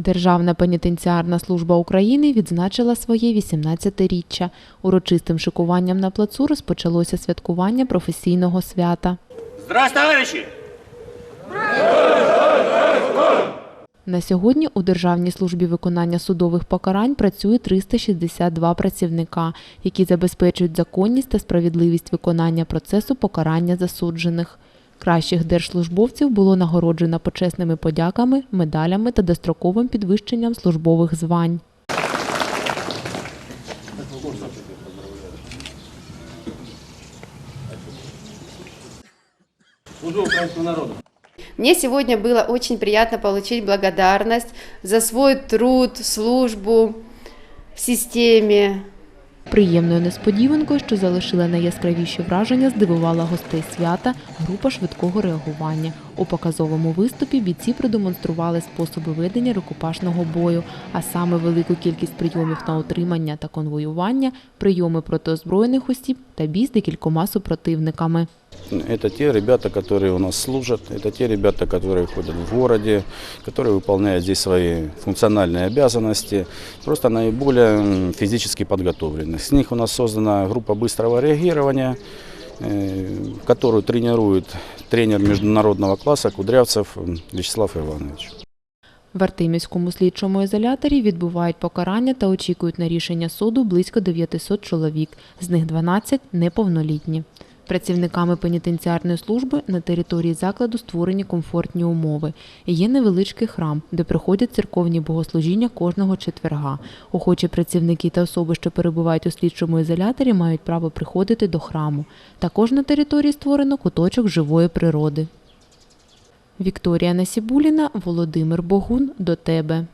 Державна пенітенціарна служба України відзначила своє 18-річчя. Урочистим шикуванням на плацу розпочалося святкування професійного свята. Здравствуйте, товарищи! На сьогодні у Державній службі виконання судових покарань працює 362 працівника, які забезпечують законність та справедливість виконання процесу покарання засуджених. Кращих держслужбовців було нагороджено почесними подяками, медалями та достроковим підвищенням службових звань. Служу украинскому народу. Мне сегодня было очень приятно получить благодарность за свой труд, службу в системе. Приємною несподіванкою, що залишила найяскравіші враження, здивувала гостей свята група швидкого реагування. У показовому виступі бійці продемонстрували способи ведення рукопашного бою, а саме велику кількість прийомів на утримання та конвоювання, прийоми проти озброєних осіб та бій з декількома супротивниками. Это те ребята, которые у нас служат, это те ребята, которые ходят в городе, которые выполняют здесь свои функциональные обязанности, просто наиболее м, физически подготовленных. С них у нас создана группа быстрого реагирования, э, которую тренирует тренер международного класса Кудрявцев м, Вячеслав Иванович. В Артемівському слідчому ізоляторі відбувають покарання та очікують на рішення суду близько 900 чоловік, з них 12 – неповнолітні. Працівниками пенітенціарної служби на території закладу створені комфортні умови. Є невеличкий храм, де проходять церковні богослужіння кожного четверга. Охочі працівники та особи, що перебувають у слідчому ізоляторі, мають право приходити до храму. Також на території створено куточок живої природи. Вікторія Насібуліна, Володимир Богун. До тебе.